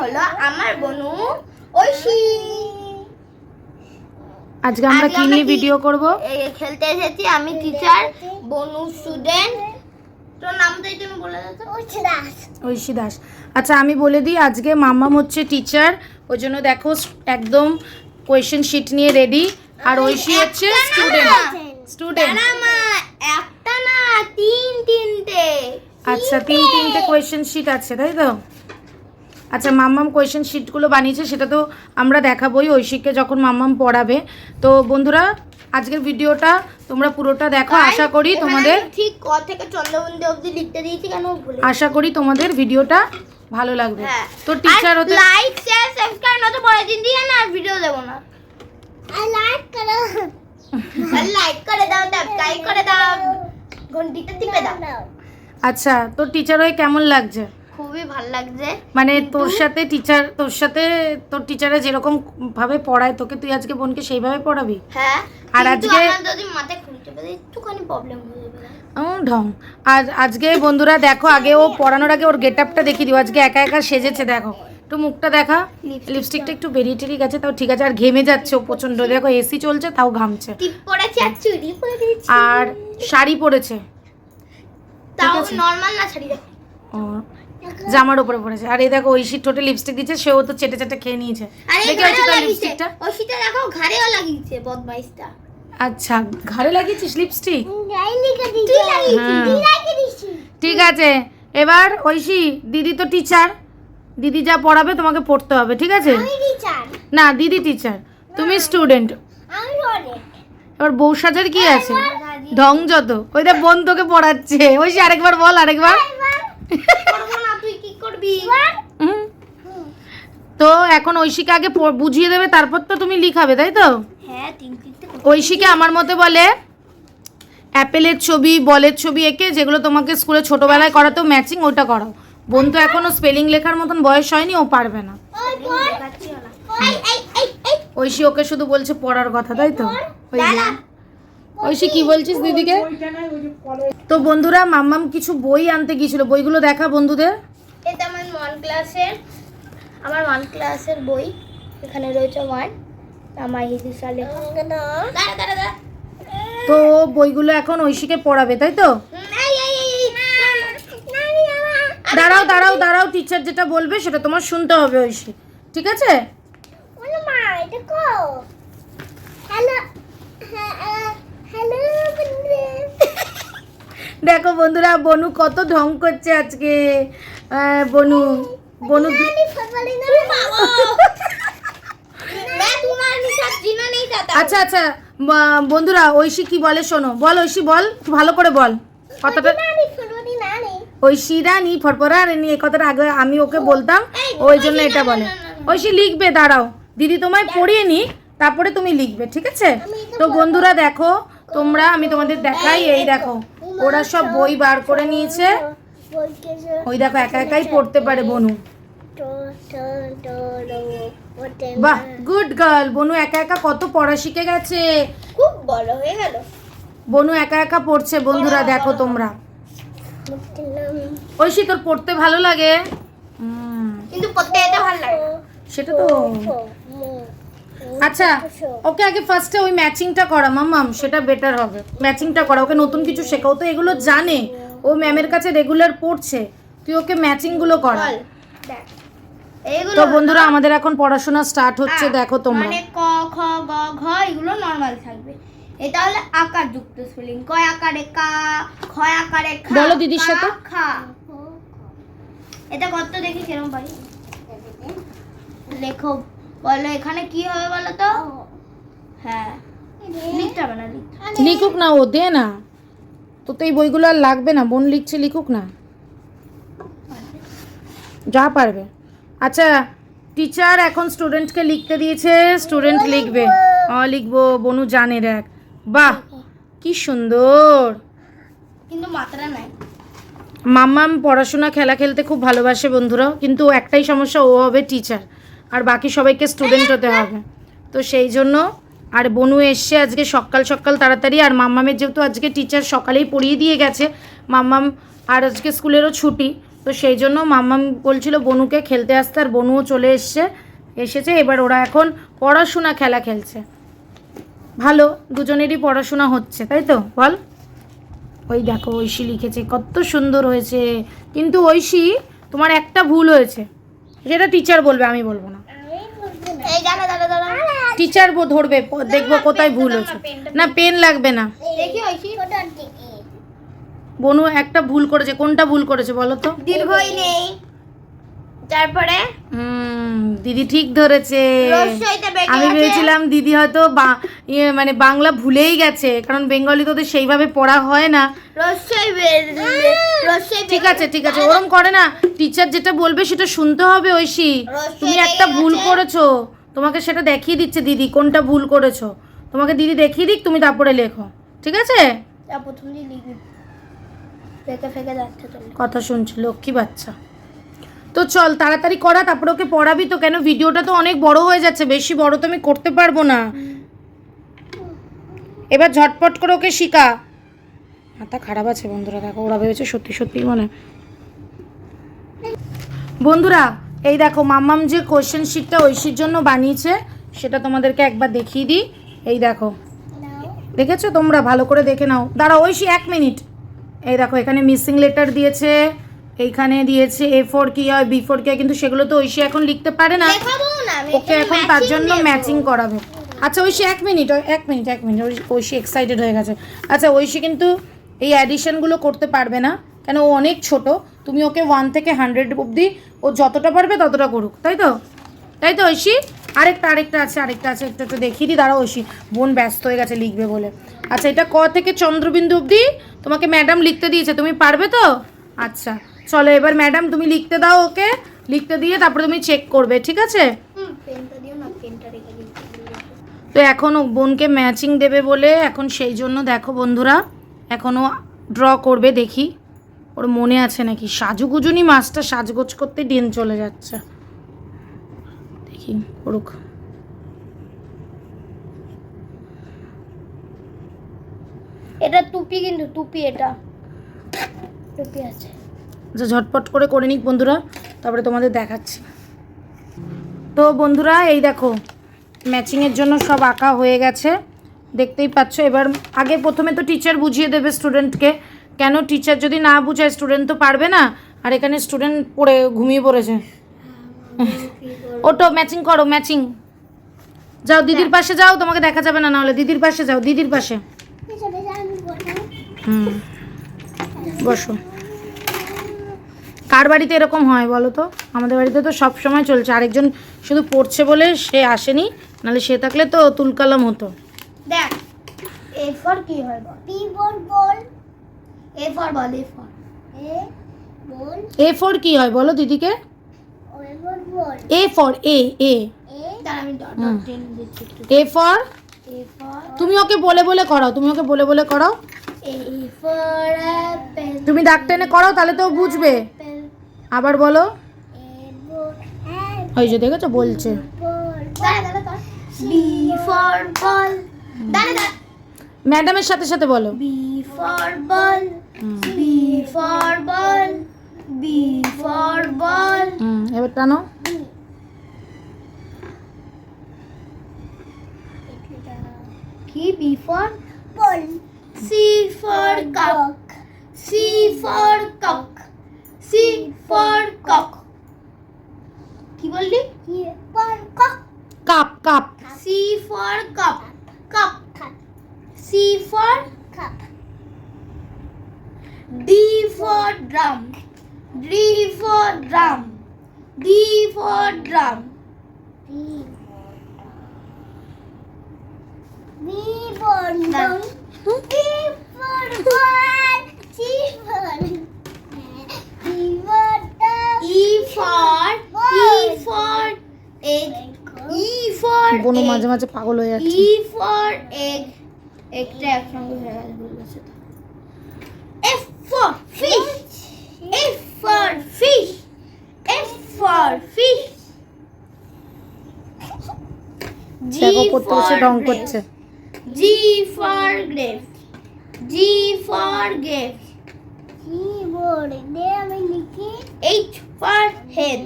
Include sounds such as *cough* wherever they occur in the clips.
হলো আমার বনু ঐশী। আজকে আমরা কি নিয়ে ভিডিও করব? খেলতে এসেছি। আমি টিচার বনু স্টুডেন্ট তোর নামটাই তুমি বলে দাও তো। ঐশী দাস। আচ্ছা আমি বলে দিই আজকে মাম্মাম হচ্ছে টিচার ওই জন্য দেখো একদম কোয়েশ্চেন শিট নিয়ে রেডি আর ঐশী হচ্ছে স্টুডেন্ট স্টুডেন্ট একটা না তিন তিনটে। আচ্ছা তিন তিনটে। কোয়েশ্চেন শিট আছে তাই তো? আচ্ছা মাম্মাম কোয়েশ্চেন শিটগুলো বানিয়েছে সেটা তো আমরা দেখাবোই ঐশীকে যখন মাম্মাম পড়াবে। তো বন্ধুরা আজকের ভিডিওটা তোমরা পুরোটা দেখো আশা করি তোমাদের ঠিক ক থেকে চন্দ্রবন্দি অবধি লিখতে দিয়েছি কেন ভুলে আশা করি তোমাদের ভিডিওটা ভালো লাগবে। হ্যাঁ। তো টিচার হতে লাইক শেয়ার সাবস্ক্রাইব না তো পরের দিন দিয়ে না আর ভিডিও দেবো না। আর লাইক করো। আর লাইক করে দাও সাবস্ক্রাইব করে দাও। ঘন্টিটা টিপে দাও। আচ্ছা তোর টিচার হয়ে কেমন লাগছে? খুবই ভালো লাগছে। মানে তোর সাথে টিচার তোর সাথে তোর টিচারে যেরকম ভাবে পড়ায় তোকে তুই আজকে বোনকে সেইভাবে পড়াবি? হ্যাঁ আর আজকে- যদি মাথায় খুলতে পারে একটুখানি প্রবলেম হয়ে যাবে। ঢং। আর আজকে বন্ধুরা দেখো আগে ও পড়ানোর আগে ওর গেট আপটা দেখিয়ে দিও। আজকে একা একা সেজেছে দেখো। একটু মুখটা দেখা। লিপস্টিকটা একটু বেরিয়ে টেরিয়ে গেছে তাও ঠিক আছে। আর ঘেমে যাচ্ছে ও প্রচণ্ড দেখো এসি চলছে তাও ঘামছে। আর শাড়ি পরেছে তাও নর্মাল না দেখো ও জামার উপরে পড়েছে। আর এই দেখো ঐশীর ঠোঁটে লিপস্টিক দিচ্ছে সেও তো চেটে চেটে খেয়ে নিয়েছে। আরে দেখে ঘাড়েও লাগিয়েছে। লিপস্টিকটা ও সেটা দেখো ঘাড়েও লাগিয়েছে বদমাইশটা। আচ্ছা ঘাড়ে লাগিয়েছিস লিপস্টিক হ্যাঁ। ঠিক আছে এবার ঐশী দিদি তো টিচার দিদি যা পড়াবে তোমাকে পড়তে হবে ঠিক আছে? টিচার না দিদি টিচার তুমি স্টুডেন্ট এবার বউ সাজার কি আছে? ঢং যত। ওই দেখ বোন তোকে পড়াচ্ছে। ঐশী আরেকবার বল আরেকবার। *laughs* তো এখন ঐশীকে আগে প- বুঝিয়ে দেবে তারপর তো তুমি লিখাবে তাই তো? হ্যাঁ ঐশীকে আমার মতে বলে অ্যাপেলের ছবি বলের ছবি এঁকে যেগুলো তোমাকে স্কুলে ছোটবেলায় করাতো ম্যাচিং ওটা করো। বোন তো এখনও স্পেলিং লেখার মতন বয়স হয়নি ও পারবে না। ঐশী ওকে শুধু বলছে পড়ার কথা তাই তো। ঐশী কি বলছিস দিদিকে? তো বন্ধুরা মাম্মাম কিছু বই আনতে গিয়েছিল বইগুলো দেখা বন্ধুদের? এটা আমার ওয়ান ক্লাসের আমার ওয়ান ক্লাসের বই। এখানে রয়েছে ওয়ান আমার হিন্দি সালে তো বইগুলো এখন ঐশীকে পড়াবে তাই তো। দাঁড়াও দাঁড়াও দাঁড়াও টিচার যেটা বলবে সেটা তোমার শুনতে হবে ঐশী। ঠিক আছে? হ্যালো হ্যাঁ, হ্যালো। দেখো বন্ধুরা বনু কত ঢং করছে আজকে। বনু বনু *laughs* আচ্ছা আচ্ছা বন্ধুরা ঐশী কি বলে শোনো। বল ঐশী বল ভালো করে বল। কথাটা ঐশী রানি ফরফরা রানী এই কথাটা আগে আমি ওকে বলতাম ওই জন্য এটা বলে। ঐশী লিখবে দাঁড়াও। দিদি তোমায় পড়িয়ে নি তারপরে তুমি লিখবে ঠিক আছে? তো বন্ধুরা দেখো তোমরা আমি তোমাদের দেখাই এই দেখো। ওরা সব বই বার করে নিয়েছে। ওই দেখো একা একাই পড়তে পারে বনু। বাহ গুড গার্ল বনু একা একা কত পড়া শিখে গেছে। খুব বড় হয়ে গেল। বনু একা একা পড়ছে বন্ধুরা দেখো তোমরা। ওই তোর পড়তে ভালো লাগে? কিন্তু পড়তে এটা ভালো লাগে সেটা তো আচ্ছা ওকে আগে ফার্স্টে ওই ম্যাচিংটা করা মামাম সেটা বেটার হবে। ম্যাচিংটা করা ওকে নতুন কিছু শেখাও। তো এগুলো জানে। ও ম্যামের কাছে রেগুলার পড়ছে। তুই ওকে ম্যাচিংগুলো করা। বল। দেখ। এইগুলো তো বন্ধুরা আমাদের এখন পড়াশোনা স্টার্ট হচ্ছে দেখো তোমরা। মানে ক খ গ ঘ এগুলো নরমাল থাকবে। এটা হলো আকার যুক্ত স্পেলিং ক আকারে কা খ আকারে খা বলো দিদির কা, সাথে। খা। এটা কত দেখি কেরম পারি? লেখো। বলো এখানে কি হবে বলো তো? হ্যাঁ। লিখতে হবে না লিখতে লিখুক না ও দে না। তো তো এই বইগুলো আর লাগবে না বোন লিখছে লিখুক না। যা পারবে। আচ্ছা টিচার এখন স্টুডেন্টকে লিখতে দিয়েছে স্টুডেন্ট লিখবে। অ লিখব বনু জানে দেখ। বাহ কি সুন্দর। কিন্তু মাত্রা নাই। মাম্মাম পড়াশোনা খেলা খেলতে খুব ভালোবাসে বন্ধুরা কিন্তু একটাই সমস্যা ও হবে টিচার আর বাকি সবাইকে স্টুডেন্ট হতে হবে। তো সেই জন্য আর বনু এসছে আজকে সকাল সকাল তাড়াতাড়ি, আর মাম্মামের যেহেতু আজকে টিচার সকালেই পড়িয়ে দিয়ে গেছে, মাম্মাম আর আজকে স্কুলেরও ছুটি, তো সেই জন্য মাম্মাম বলছিল বনুকে খেলতে আসতে, আর বনুও চলে এসছে, এসেছে, এবার ওরা এখন পড়াশোনা খেলা খেলছে। ভালো, দুজনেরই পড়াশোনা হচ্ছে, তাই তো? বল। ওই দেখো ঐশী লিখেছে, কত সুন্দর হয়েছে। কিন্তু ঐশী, তোমার একটা ভুল হয়েছে। যেটা টিচার বলবে আমি বলব না। টিচার ধরবে দেখব কোথায় ভুল হচ্ছে। না পেন লাগবে না। বনু একটা ভুল করেছে কোনটা ভুল করেছে বলো তো? দীর্ঘই নেই। তারপরে? হুম দিদি ঠিক ধরেছে। আমি ভেবেছিলাম দিদি হয়তো ইয়ে মানে বাংলা ভুলেই গেছে কারণ বেঙ্গলি তো ওদের সেইভাবে পড়া হয় না। ঠিক আছে ঠিক আছে ওরম করে না। টিচার যেটা বলবে সেটা শুনতে হবে ঐশী। তুমি একটা ভুল। করেছ। তোমাকে সেটা দেখিয়ে দিচ্ছে দিদি কোনটা ভুল করেছ। তোমাকে দিদি দেখিয়ে দিক তুমি তারপরে লেখো। ঠিক আছে? কথা শুনছি লক্ষ্মী বাচ্চা। তো চল, তাড়াতাড়ি করা, তারপর ওকে পড়াবি তো, কেন ভিডিওটা তো অনেক বড় হয়ে যাচ্ছে, বেশি বড় তো আমি করতে পারব না। এবার ঝটপট করে ওকে শিখা। মাথা খারাপ আছে বন্ধুরা, দেখো, ওরা ভেবেছে সত্যি সত্যি মানে। বন্ধুরা, এই দেখো, মাম্মাম যে কোয়েশ্চেন শিটটা ঐশীর জন্য বানিয়েছে, সেটা তোমাদেরকে একবার দেখিয়ে দিই। এই দেখো। দেখেছ? তোমরা ভালো করে দেখে নাও। দাঁড়া ঐশী, এক মিনিট। এই দেখো, এখানে মিসিং লেটার দিয়েছে। এইখানে দিয়েছে এ ফোর কি হয় বি ফোর কি হয় কিন্তু সেগুলো তো ঐশী এখন লিখতে পারে না। ওকে এখন তার জন্য ম্যাচিং করাবে। আচ্ছা ঐশী এক মিনিট এক মিনিট এক মিনিট ঐশী- এক্সাইটেড হয়ে গেছে। আচ্ছা ঐশী কিন্তু এই অ্যাডিশনগুলো করতে পারবে না কেন ও অনেক ছোট। তুমি ওকে ওয়ান থেকে হান্ড্রেড অবধি ও যতটা পারবে ততটা করুক তাই তো? তাই তো ঐশী? আরেকটা আরেকটা আছে আরেকটা আছে একটু একটু দেখিয়ে দিই দাঁড়া ঐশী। বোন ব্যস্ত হয়ে গেছে লিখবে বলে। আচ্ছা এটা ক থেকে চন্দ্রবিন্দু অবধি তোমাকে ম্যাডাম লিখতে দিয়েছে তুমি পারবে তো? আচ্ছা। চলো এবার ম্যাডাম তুমি লিখতে দাও ওকে। লিখতে দিয়ে তারপরে তুমি চেক করবে ঠিক আছে? তো এখন বোনকে ম্যাচিং দেবে বলে এখন সেই জন্য দেখো বন্ধুরা এখনও ড্র করবে দেখি। ওর মনে আছে নাকি? সাজুগুজুনি মাছটা সাজগোজ করতে দিন চলে যাচ্ছে। দেখি করুক। এটা টুপি কিন্তু টুপি এটা। টুপি আছে। আচ্ছা ঝটপট করে করে নিক বন্ধুরা তারপরে তোমাদের দেখাচ্ছি। তো বন্ধুরা এই দেখো ম্যাচিংয়ের জন্য সব আঁকা হয়ে গেছে। দেখতেই পাচ্ছ এবার আগে প্রথমে তো টিচার বুঝিয়ে দেবে স্টুডেন্টকে কেন টিচার যদি না বুঝায় স্টুডেন্ট তো পারবে না। আর এখানে স্টুডেন্ট পড়ে ঘুমিয়ে পড়েছে। ওটো ম্যাচিং করো ম্যাচিং যাও দিদির পাশে যাও তোমাকে দেখা যাবে না নাহলে দিদির পাশে যাও দিদির পাশে। হুম। বসো। কার বাড়িতে এরকম হয় বলো তো? আমাদের বাড়িতে তো সব সময় চলছে। আরেকজন শুধু পড়ছে বলে সে আসেনি নাহলে সে থাকলে তো তুলকালাম হতো। দেখ এ ফর কি হয় বল? P ball ball. A for ball A for A ball. A for কি হয় বলো দিদিকে? এ for A A A for তুমি ওকে বলে বলে করাও তুমি ওকে বলে বলে করাও। তুমি দাগ টেনে করাও তাহলে তো বুঝবে। আবার বলো। ওই যে দেখেছ বলছে। ম্যাডামের সাথে সাথে বলো। B for ball B for ball B for ball এবার টানো কি B for ball C for cock C for cock C for cock কি বললি for cock cup cup C for cup cup C for cup D for drum D for drum D for drum B for drum B for ball C for E for E for egg. E for বোনু মাঝে মাঝে পাগল হয়ে যাচ্ছে। E for egg একটা একসঙ্গে হয়ে গেছে। ভুল গেছে তো F for fish F for fish F for fish দেখো করতে বসে ঢং করছে G for grape G for grape Keyboard. দে আমি লিখি H for hen.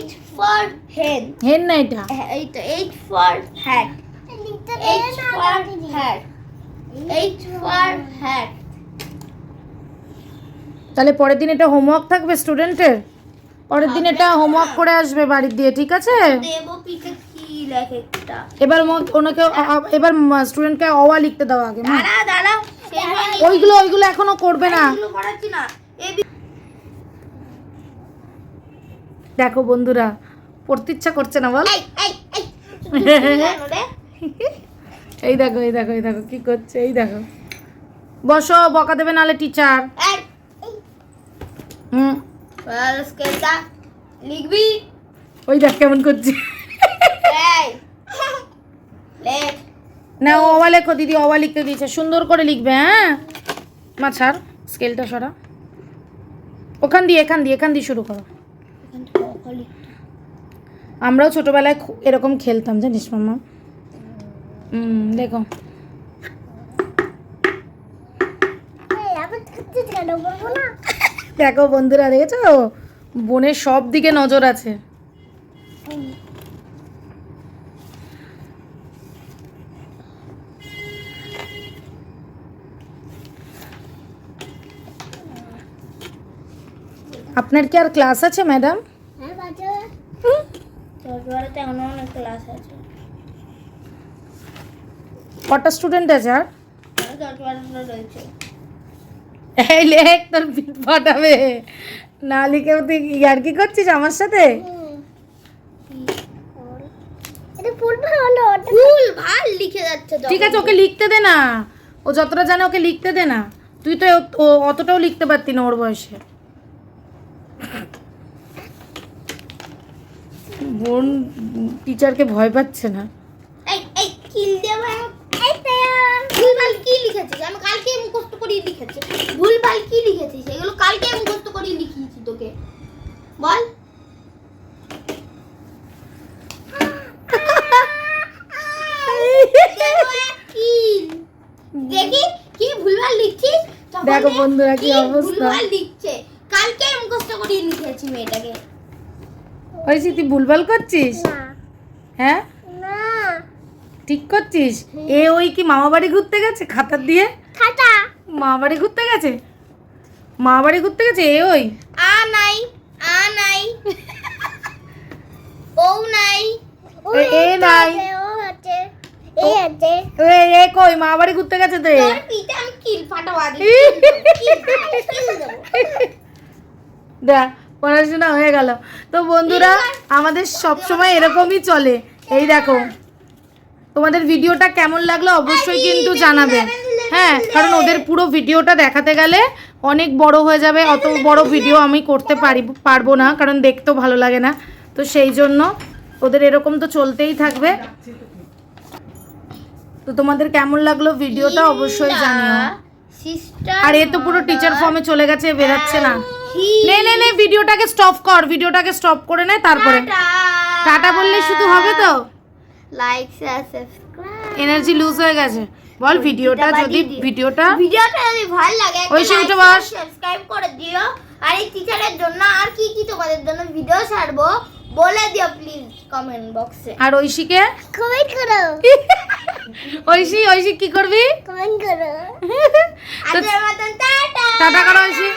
H for hen. হেন না এটা এইটা H for hat. H for hat. H for hat. তাহলে পরের দিন এটা হোমওয়ার্ক থাকবে স্টুডেন্টের পরের দিন এটা হোমওয়ার্ক করে আসবে বাড়ির দিয়ে ঠিক আছে? দেব পিঠে কি লেখে একটা? এবার ওনাকে এবার স্টুডেন্টকে অওয়া লিখতে দাও আগে মা। ওইগুলো ওইগুলো এখনও করবে না। দেখো বন্ধুরা পড়তে ইচ্ছা করছে না বল। এই দেখো এই দেখো এই দেখো কি করছে এই দেখো। বসো বকা দেবে নালে টিচার এই, হুম বল স্কেলটা লিখবি? ওই দেখ কেমন করছে। *laughs* না অওয়া লেখো দিদি অওয়া লিখতে দিয়েছে। সুন্দর করে লিখবে হ্যাঁ? মা ছাড় স্কেলটা সরা। ওখান দিয়ে এখান দিয়ে এখান দিয়ে শুরু করো। আমরাও ছোটবেলায় এরকম খেলতাম জানিস মামা? হুম দেখো। দেখো বন্ধুরা দেখেছ? বোনের সব দিকে নজর আছে। আপনার কি আর ক্লাস আছে ম্যাডাম? আছে। কটা স্টুডেন্ট আছে আর? এই লেখ তোর পিঠ ফাটাবে। না লিখে তুই ইয়ার কি করছিস আমার সাথে? ভুল ভালো লিখে যাচ্ছে ঠিক আছে ওকে লিখতে দে না। ও যতটা জানে ওকে লিখতে দে না। তুই তো অতটাও লিখতে পারতি না ওর বয়সে। বোন টিচারকে ভয় পাচ্ছে না এই এই কিল দেব এই তো ভুলভাল কি লিখেছিস আমি কালকে মুখস্থ করে লিখেছি। ভুলভাল কি লিখেছিস এগুলো কালকে মুখস্থ করে লিখিয়েছি তোকে। বল। দেখি কি ভুলভাল লিখছিস? দেখো বন্ধুরা কি অবস্থা। ভুলভাল লিখছে। কালকে মুখস্থ করে লিখেছি মেয়েটাকে। ওই তুই ভুলভাল করছিস? হ্যাঁ? না। ঠিক করছিস? এ ওই কি মামা বাড়ি ঘুরতে গেছে খাতার দিয়ে? খাতা মা বাড়ি ঘুরতে গেছে? মা বাড়ি ঘুরতে গেছে? এ ওই। আ নাই আ নাই। ও নাই। এ এ নাই। এ কই মা বাড়ি ঘুরতে গেছে তো? দেখ পড়াশোনা হয়ে গেল। তো বন্ধুরা আমাদের সব সময় এরকমই চলে। এই দেখো তোমাদের ভিডিওটা কেমন লাগল অবশ্যই কিন্তু জানাবে। হ্যাঁ কারণ ওদের পুরো ভিডিওটা দেখাতে গেলে অনেক বড় হয়ে যাবে অত বড় ভিডিও আমি করতে পারি পারব না কারণ দেখতেও ভালো লাগে না। তো সেই জন্য ওদের এরকম তো চলতেই থাকবে। তো তোমাদের কেমন লাগল ভিডিওটা অবশ্যই জানিও। আর এ তো পুরো টিচার ফর্মে চলে গেছে বেরাচ্ছে না। নে নে নে ভিডিওটাকে স্টপ কর ভিডিওটাকে স্টপ করে নে তারপরে। টাটা। বললে শুধু হবে তো। Like share subscribe energy lose হয়ে গেছে। বল ভিডিওটা যদি ভিডিওটা ভিডিওটা যদি ভালো লাগে ওই সেটা বস। সাবস্ক্রাইব করে দিও। আর এই টিচারের জন্য আর কি কি তোমাদের জন্য ভিডিও ছাড়বো বলে দিও প্লিজ কমেন্ট বক্সে আর ঐশীকে? কমেন্ট করো। *laughs* ঐশী ঐশী কি করবি? কমেন্ট করো। *laughs* আজকের মতন টাটা। টাটা করো ঐশী।